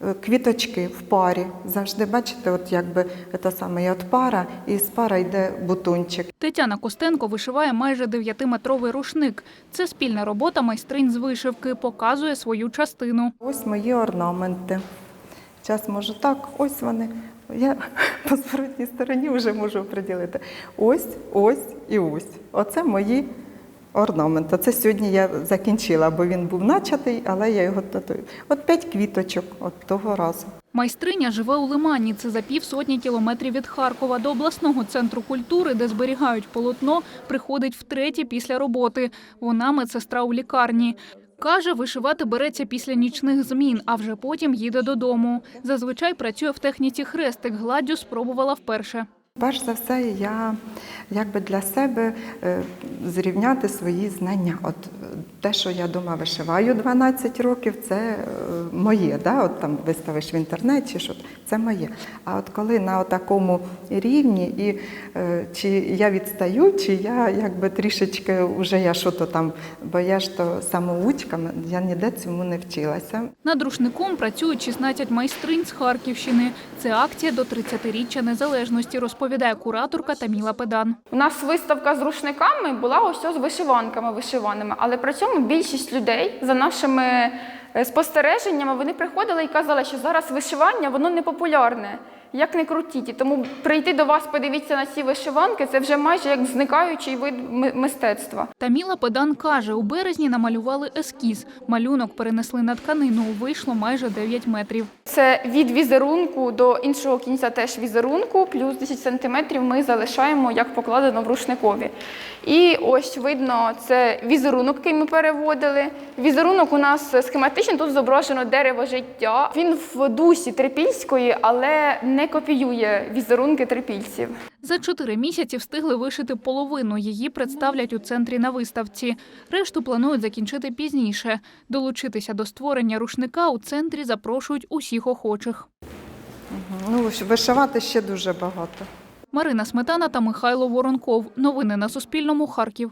е, квіточки в парі. Завжди бачите, от якби це саме от пара, і з пара йде бутончик. Тетяна Костенко вишиває майже 9-метровий рушник. Це спільна робота майстринь з вишивки, показує свою частину. Ось мої орнаменти. Зараз можу так, ось вони. Я по зворотній стороні вже можу приділити. Ось, ось і ось. Оце мої орнаменти. Це сьогодні я закінчила, бо він був начатий, але я його татую. От п'ять квіточок от того разу. Майстриня живе у Лимані. Це за півсотні кілометрів від Харкова до обласного центру культури, де зберігають полотно, приходить втретє після роботи. Вона медсестра у лікарні. Каже, вишивати береться після нічних змін, а вже потім їде додому. Зазвичай працює в техніці хрестик. Гладдю спробувала вперше. Перш за все, я якби для себе е, зрівняти свої знання. От е, те, що я дома вишиваю 12 років, це е, моє. Да? От там виставиш в інтернеті, що це моє. А от коли на такому рівні, і чи я відстаю, чи я якби трішечки вже я що то там, бо я ж то самоучка, я ніде цьому не вчилася. Над рушником працюють 16 майстринь з Харківщини. Це акція до 30-річчя незалежності, розповідає кураторка Таміла Педан. У нас виставка з рушниками була ось з вишиванками вишиваними, але при цьому більшість людей за нашими е, спостереженнями вони приходили і казали, що зараз вишивання воно не популярне. Як не крутіть. Тому прийти до вас, подивіться на ці вишиванки, це вже майже як зникаючий вид мистецтва. Таміла Педан каже, у березні намалювали ескіз. Малюнок перенесли на тканину. Вийшло майже 9 метрів. Це від візерунку до іншого кінця теж візерунку, плюс 10 сантиметрів ми залишаємо, як покладено в рушникові. І ось видно, це візерунок, який ми переводили. Візерунок у нас схематичний, тут зображено дерево життя. Він в дусі трипільської, але не копіює візерунки трипільців. За чотири місяці встигли вишити половину. Її представлять у центрі на виставці. Решту планують закінчити пізніше. Долучитися до створення рушника у центрі запрошують усіх охочих. Ну, вишивати ще дуже багато. Марина Сметана та Михайло Воронков. Новини на Суспільному. Харків.